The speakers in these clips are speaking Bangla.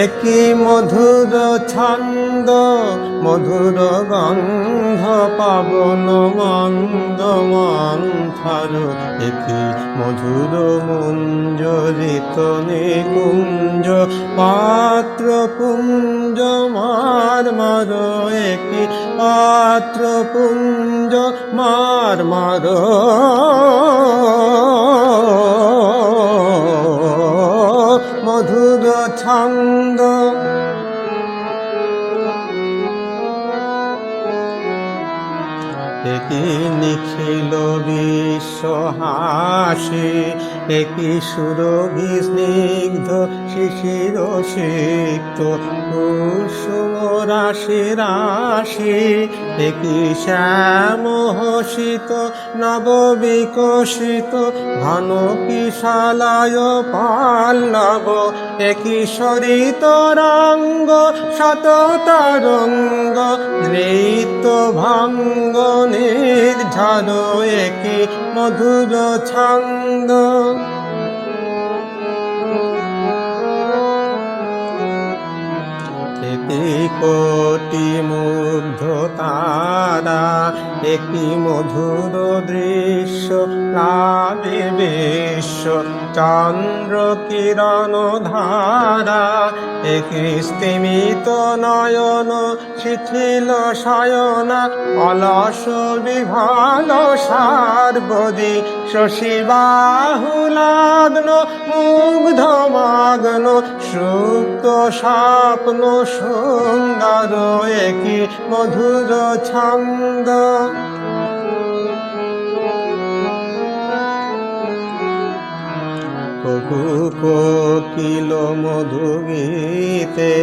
একই মধুর ছন্দ, মধুর গন্ধ পাবন মন্দ মন্থর। একই মধুর মুঞ্জরিত নিকুঞ্জ, পাত্র পুঞ্জ মার মার। একই পাত্র পুঞ্জ মার মার। মধুর ছন্দ একই নিখিল বিশ্ব হাসি একই সুরভি স্নিগ্ধ শিশির সিক্ত কুসুম রাশি রাশি একই শ্যাম হসিত নব বিকশিত ঘন কিশালায় পাল্লব একই সরিত রঙ্গ শত তরঙ্গ নৃত্য ভঙ্গ নির্ঝর একই মধুর ছন্দ। কোটি মুগ্ধ তারা একটি মধুর দৃশ্য প্লাবে বিশ্ব, চন্দ্র কিরণ ধারা স্তিমিত নয়ন, শিথিল শয়না, অলস বিভাল সার্বদি শশীবাহুলাগ্ন মুগ্ধ মাগ্ন, সুপ্ত স্বপ্ন সুন্দর একই মধুর ছন্দ। কোকিল মধু গীতে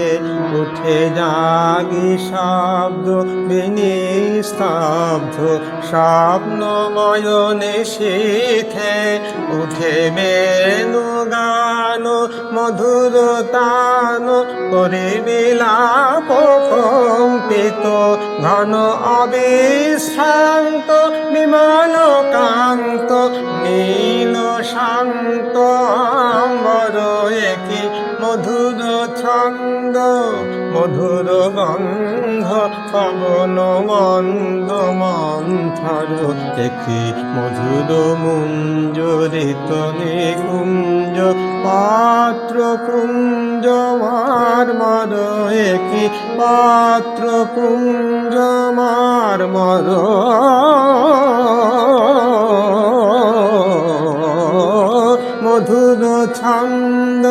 উঠে জাগি শব্দ বিনিস্তব্ধ স্বপ্নময়নে শিখে উঠে বেনু গান, মধুর তান করে বিলাপ কম্পিত, ঘন অবিশ্রান্ত বিমান কান্ত, নীল শান্ত মধুর গন্ধ পবন মন্দ মন্থর। দেখি মধুর মুঞ্জরিত নিকুঞ্জ, পাত্র কুঞ্জ মার মার। একই পাত্র কুঞ্জ মার মার। মধুর ছন্দ